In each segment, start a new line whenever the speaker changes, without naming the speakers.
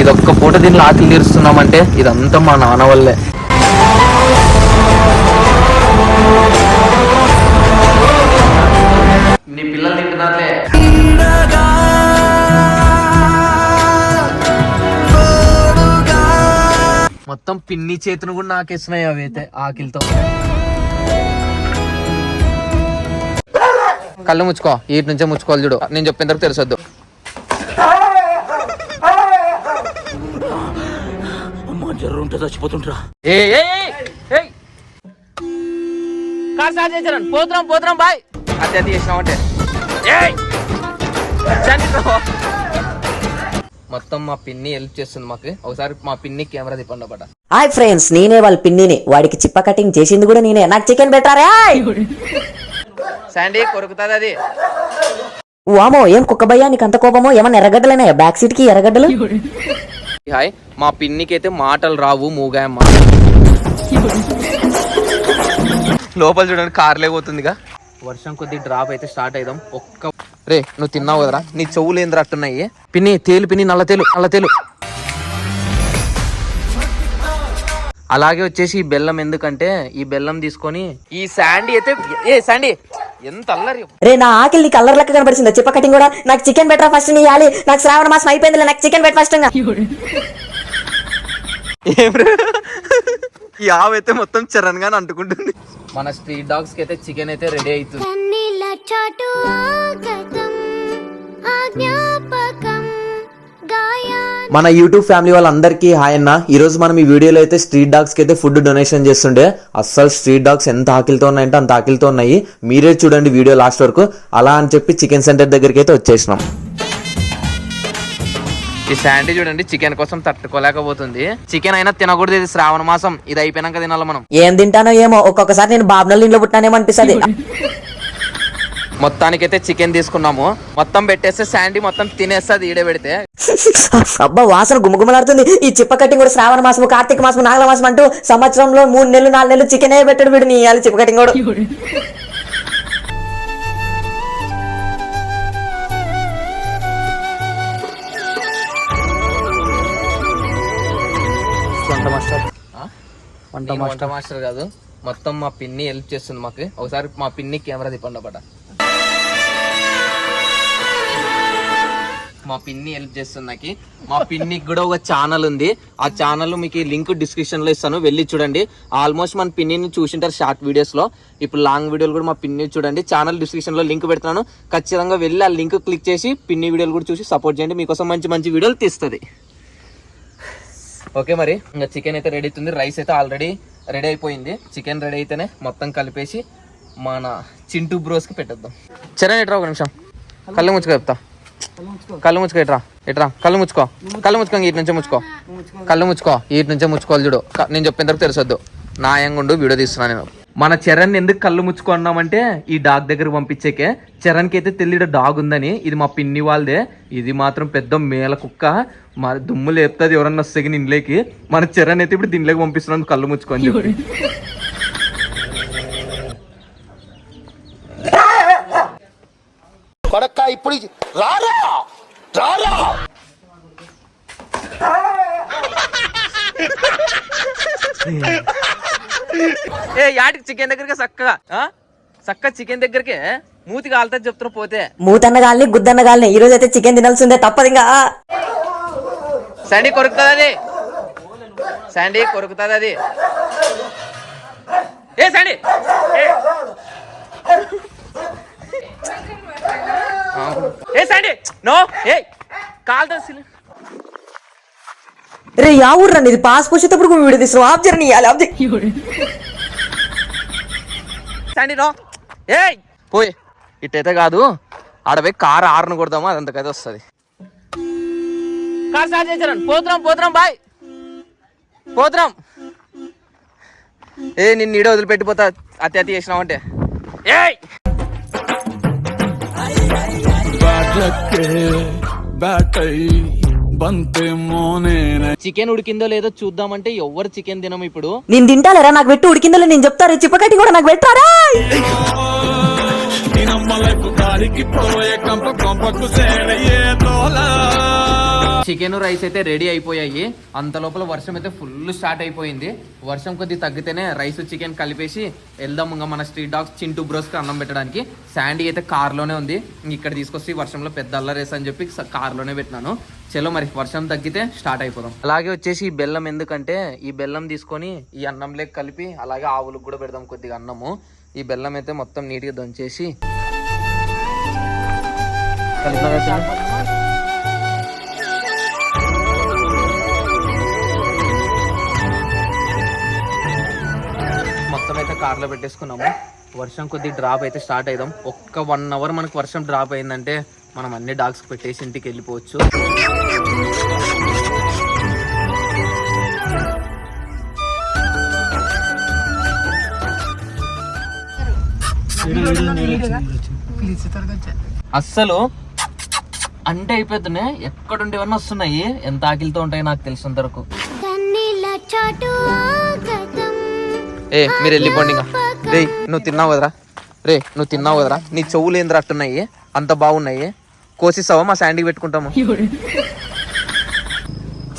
ఇదొక్క పూట దీనిలో ఆకలి తీరుస్తున్నామంటే ఇదంతా మా నాన్న వల్లే. నీ పిల్లలు తింటున్నారులే. మొత్తం పిన్ని చేతులు కూడా నాకేస్తున్నాయి అవి అయితే ఆకిలితో. కళ్ళు ముచ్చుకో వీటి నుంచే ముచ్చుకోవాలి చూడు. నేను చెప్పిన తర్వాత తెలుసొద్దు. ఏ, ఏ, ఏ, ఏయ్. కార్ స్టార్ట్ చేశారని పోతున్నాం పోతున్నాం బాయ్. చేసినామంటే. మొత్తం మా పిన్ని హెల్ప్ చేస్తుంది మాకు. ఒకసారి మా పిన్ని కెమెరా తిప్పండి
హాయ్ ఫ్రెండ్స్ నేనే వాళ్ళ పిన్నిని. వాడికి చిప్ప కటింగ్ చేసింది కూడా నేనే. నాకు చికెన్ పెట్టారా?
శాండీ కొరుకుతుంది అది.
వామో ఏం కుక్క భయ్యా నీకు అంత కోపమో? ఏమన్నా ఎర్రగడ్డలేనా బ్యాక్ సీట్కి ఎర్రగడ్డలు?
హాయ్. మా పిన్నికి అయితే మాటలు రావు మూగాయమ్మ లోపల చూడండి కార్లే పోతుందిగా. వర్షం కొద్ది డ్రాప్ అయితే స్టార్ట్ అయిదాం. ఒక్క రే నువ్వు తిన్నావు కదరా? నీ చెవులు ఏంది రట్టున్నాయి పిన్ని తేలు పిన్ని నల్ల తేలు నల్ల తేలు. అలాగే వచ్చేసి ఈ బెల్లం ఎందుకంటే ఈ బెల్లం తీసుకొని ఈ శాండీ అయితే ఏ శాండీ? ఎంత అల్లరి.
రే నా ఆకలి నీకు అల్లరి లెక్క కనబడిసిందా? చిప్ప కటింగ్ కూడా. నాకు చికెన్ పెట్టరా ఫస్ట్ నీ ఇవ్వాలి నాకు శ్రావణ మాసం అయిపోయింది నాకు చికెన్ పెట్ట ఫస్ట్?
ఈ ఆవు అయితే మొత్తం చరణ్ గాని అంటుకుంటుంది. మన స్ట్రీట్ డాగ్స్కి అయితే చికెన్ అయితే రెడీ అవుతుంది.
మన యూట్యూబ్ ఫ్యామిలీ వాళ్ళందరికీ హాయ్ అన్న. ఈ రోజు మనం ఈ వీడియోలో అయితే స్ట్రీట్ డాగ్స్కి అయితే ఫుడ్ డొనేషన్ చేస్తుండే అస్సలు స్ట్రీట్ డాగ్స్ ఎంత ఆకలితో ఉన్నాయంటే అంత ఆకలితో ఉన్నాయి. మీరే చూడండి వీడియో లాస్ట్ వరకు. అలా అని చెప్పి చికెన్ సెంటర్ దగ్గరికి అయితే వచ్చేసినాం.
ఈ శాండీ చూడండి చికెన్ కోసం తట్టుకోలేకపోతుంది. చికెన్ అయినా తినకూడదు ఇది శ్రావణ మాసం. ఇది అయిపోయినాక తినాలి మనం.
ఏం తింటానో ఏమో ఒక్కొక్కసారి నేను బాబునల్ ఇంట్లో పుట్టినానేమో అనిపిస్తుంది.
మొత్తానికైతే చికెన్ తీసుకున్నాము. మొత్తం పెట్టేస్తే శాండీ మొత్తం తినేస్తుంది ఈడే పెడితే.
అబ్బా వాసన గుమగుమలాడుతుంది. ఈ చిప్ప కటింగ్ కూడా శ్రావణ మాసం కార్తీక మాసం నాగల మాసం అంటూ సంవత్సరంలో మూడు నెలలు నాలుగు నెలలు చికెన్ పెట్టాడు వీడు నీ చిప్ప కటింగ్ కూడా.
వంట మాస్టర్. కాదు. మొత్తం మా పిన్ని హెల్ప్ చేస్తుంది మాకు. ఒకసారి మా పిన్ని కెమెరా తిప్పండి అన్నమాట మా పిన్ని హెల్ప్ చేస్తుంది నాకు. మా పిన్నికి కూడా ఒక ఛానల్ ఉంది. ఆ ఛానల్ మీకు లింక్ డిస్క్రిప్షన్లో ఇస్తాను. వెళ్ళి చూడండి. ఆల్మోస్ట్ మన పిన్నిని చూసింటారు షార్ట్ వీడియోస్లో. ఇప్పుడు లాంగ్ వీడియోలు కూడా మా పిన్ని చూడండి. ఛానల్ డిస్క్రిప్షన్లో లింక్ పెడతాను ఖచ్చితంగా వెళ్ళి ఆ లింక్ క్లిక్ చేసి పిన్ని వీడియోలు కూడా చూసి సపోర్ట్ చేయండి. మీకోసం మంచి మంచి వీడియోలు తీస్తుంది. ఓకే మరి? ఇంకా చికెన్ అయితే రెడీ అవుతుంది. రైస్ అయితే ఆల్రెడీ రెడీ అయిపోయింది. చికెన్ రెడీ అయితేనే మొత్తం కలిపేసి మన చింటూ బ్రోస్కి పెట్టేద్దాం. చరణ్ ఎట్రా ఒక నిమిషం? కళ్ళు ముచ్చుకో చెప్తా. కళ్ళు ముచ్చుకో ఇట్రా ఇట్రా. కళ్ళు ముచ్చుకో. కళ్ళు ముచ్చుకో ఇటు నుంచే ముచ్చుకో. కళ్ళు ముచ్చుకో ఇటు నుంచే ముచ్చుకోవాలి చూడు. నేను చెప్పిన తర్వాత తెలుసొద్దు. నాయంగుండు వీడియో తీస్తున్నా నేను. మన చరణ్ ఎందుకు కళ్ళు ముచ్చుకున్నామంటే ఈ డాగ్ దగ్గర పంపించేకే. చరణ్కి అయితే తెలియడ డాగ్ ఉందని. ఇది మా పిన్ని వాళ్ళదే. ఇది మాత్రం పెద్ద మేల కుక్క. మా దుమ్ము లేపుతుంది ఎవరన్నా వస్తే ఇంట్లోకి మన చరణ్ అయితే ఇప్పుడు దీనిలోకి పంపిస్తున్నాం కళ్ళు ముచ్చుకొని
కొడక్క ఇప్పుడు రారా! రారా!
ఏ యాటికి చికెన్ దగ్గరికి చక్కగా ఆ? చక్కగా చికెన్ దగ్గరికి మూతి కాలుతుంది చెప్తున్నా పోతే.
మూతన్న గాలిని గుద్దన్న గాలిని ఈ రోజు అయితే చికెన్ తినాల్సిందే తప్పదు ఇంకా.
శాండీ కొరుకుతుంది అది. శాండీ కొరుకుతుంది అది. ఏ శాండీ ఏ. ఆ. ఏ శాండీ నో? ఏ? కాలుతుంది
రే యా ఊర్రా ఇది పాస్ పోసేటప్పుడు వీడియో తీసిన ఆఫ్ జర్నీ ఇవ్వాలి ఆఫ్
శాండీ నో? ఏయ్! పోయి ఇట్టయితే కాదు. ఆడపోయి కారు ఆరును కొడదాము అదంతకైతే వస్తుంది. కార్ స్టార్ట్ చేశారని పోతున్నాం పోతున్నాం బాయ్. పోతున్నాం ఏ నిన్ను ఈడ వదిలిపెట్టిపోతా అతి అతి చేసినావంటే. ఏయ్! చికెన్ ఉడికిందో లేదో చూద్దామంటే ఎవరు చికెన్ తినం ఇప్పుడు.
నేను తింటాలేరా? నాకు పెట్టు ఉడికిందో నేను చెప్తారా? చిప్పకట్టి కూడా నాకు పెట్టారా
కంప కొంపకు తోలా.
చికెన్ రైస్ అయితే రెడీ అయిపోయాయి. అంత లోపల వర్షం అయితే ఫుల్ స్టార్ట్ అయిపోయింది. వర్షం కొద్ది తగ్గితేనే రైస్ చికెన్ కలిపేసి వెళ్దాం ఇంకా మన స్ట్రీట్ డాగ్స్ చింటూ బ్రోస్కి అన్నం పెట్టడానికి. శాండీ అయితే కార్లోనే ఉంది. ఇక్కడ తీసుకొచ్చి వర్షంలో పెద్ద అల్లరేస్ అని చెప్పి కార్లోనే పెట్టినాను. చలో మరి వర్షం తగ్గితే స్టార్ట్ అయిపోదాం. అలాగే వచ్చేసి ఈ బెల్లం ఎందుకంటే ఈ బెల్లం తీసుకొని ఈ అన్నంలోకి కలిపి అలాగే ఆవులకు కూడా పెడదాం కొద్దిగా అన్నము. ఈ బెల్లం అయితే మొత్తం నీట్గా దంచేసి కలిపినా కదా? మొత్తం అయితే కార్లో పెట్టేసుకున్నాము వర్షం కొద్ది డ్రాప్ అయితే స్టార్ట్ అయిదాం ఒక్క వన్ అవర్ మనకు వర్షం డ్రాప్ అయిందంటే మనం అన్ని డాగ్స్ పెట్టేసి ఇంటికి వెళ్ళిపోవచ్చు అస్సలు అంటే అయిపోతున్నాయి ఎక్కడుండేవన్నీ వస్తున్నాయి. ఎంత ఆకిలితో ఉంటాయి నాకు తెలిసినంత వరకు. ఏ మీరు వెళ్ళిపోండి ఇంకా. రే నువ్వు తిన్నావు కదరా? రే నువ్వు తిన్నావు కదరా? నీ చెవులు ఏంద్రా అట్టున్నాయి? అంత బాగున్నాయి. కోసిస్తావా మా శాండీకి పెట్టుకుంటాము.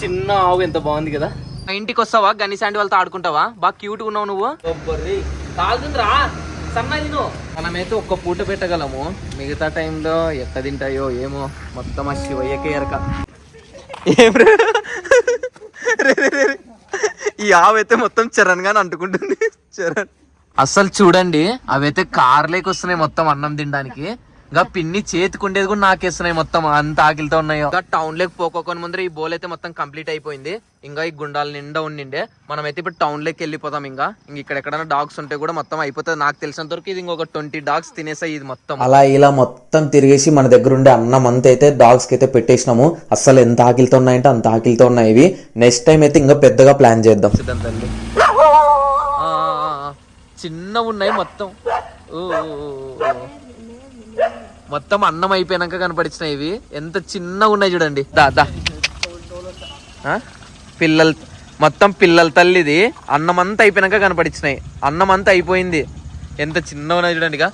చిన్న ఆవు ఎంత బాగుంది కదా. మా ఇంటికి వస్తావా? గని శాండీ వాళ్ళతో ఆడుకుంటావా? బాగా క్యూట్ ఉన్నావు నువ్వు. కాలుతుందిరా మనమైతే ఒక్క పూట పెట్టగలము. మిగతా టైంలో ఎక్క తింటాయో ఏమో మొత్తం ఆ శివయ్యకే ఎరక. ఈ ఆవైతే మొత్తం చరణ్ గాని అంటుకుంటుంది. చరణ్. అసలు చూడండి అవైతే కార్లేకి వస్తున్నాయి మొత్తం అన్నం తినడానికి. ఇంకా పిన్ని చేతికుండేది కూడా నాకేస్తున్నాయి మొత్తం అంత ఆకిలితో ఉన్నాయో. ఇంకా టౌన్ లేకి పోకోకొని ముందర ఈ బోల్ అయితే మొత్తం కంప్లీట్ అయిపోయింది. ఇంకా ఈ గుండాల నిండా ఉండిండే. మనమైతే ఇప్పుడు టౌన్ లేకి వెళ్ళిపోతాం ఇంకా. ఇంక ఇక్కడ ఎక్కడైనా డాగ్స్ ఉంటే కూడా మొత్తం అయిపోతుంది. నాకు తెలిసినంత వరకు ఇది ఇంకొక ట్వంటీ డాగ్స్ తినేసాయి ఇది మొత్తం.
అలా ఇలా మొత్తం తిరిగేసి మన దగ్గర ఉండే అన్నం అంతా అయితే డాగ్స్కి అయితే పెట్టేసినాము. అస్సలు ఎంత ఆకిలితో ఉన్నాయంటే అంత ఆకిలితో ఉన్నాయి ఇవి. నెక్స్ట్ టైం అయితే ఇంకా పెద్దగా ప్లాన్ చేద్దాం.
చిన్నవి ఉన్నాయి మొత్తం. ఓ. మొత్తం అన్నం అయిపోయినాక కనపడిచినాయి ఇవి. ఎంత చిన్నగా ఉన్నాయి చూడండి. దా దా. పిల్లలు మొత్తం పిల్లల తల్లిది అన్నం అంతా అయిపోయినాక కనపడిచ్చినాయి అన్నం అంతా అయిపోయింది. ఎంత చిన్నగా ఉన్నాయి చూడండి ఇక.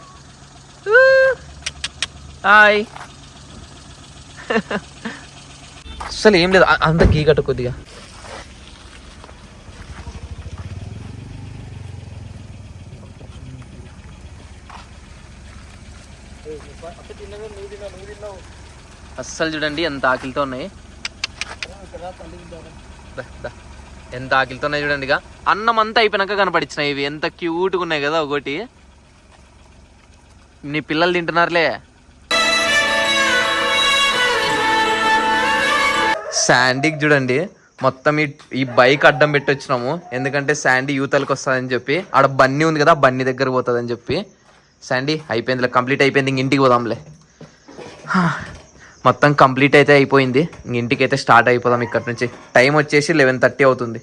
హాయ్. అసలు ఏం లేదు. అంత గీ కట్టు కొద్దిగా అస్సలు చూడండి ఎంత ఆకిలితో ఉన్నాయి. ఎంత ఆకిలితో ఉన్నాయి చూడండి ఇక. అన్నం అంతా అయిపోయినాక కనపడిచ్చినాయి ఇవి. ఎంత క్యూట్గా ఉన్నాయి కదా ఒకటి. నీ పిల్లలు తింటున్నారులే. శాండీకి చూడండి. మొత్తం ఈ ఈ బైక్ అడ్డం పెట్టి వచ్చినాము ఎందుకంటే శాండీ యూతలకు వస్తుందని చెప్పి ఆడ బన్నీ ఉంది కదా బన్నీ దగ్గర పోతుందని చెప్పి. సండి అయిపోయిందిలే కంప్లీట్ అయిపోయింది ఇంక ఇంటికి పోదాంలే. మొత్తం కంప్లీట్ అయితే అయిపోయింది ఇంక ఇంటికి అయితే స్టార్ట్ అయిపోదాం ఇక్కడ నుంచి. టైం వచ్చేసి లెవెన్ థర్టీ అవుతుంది.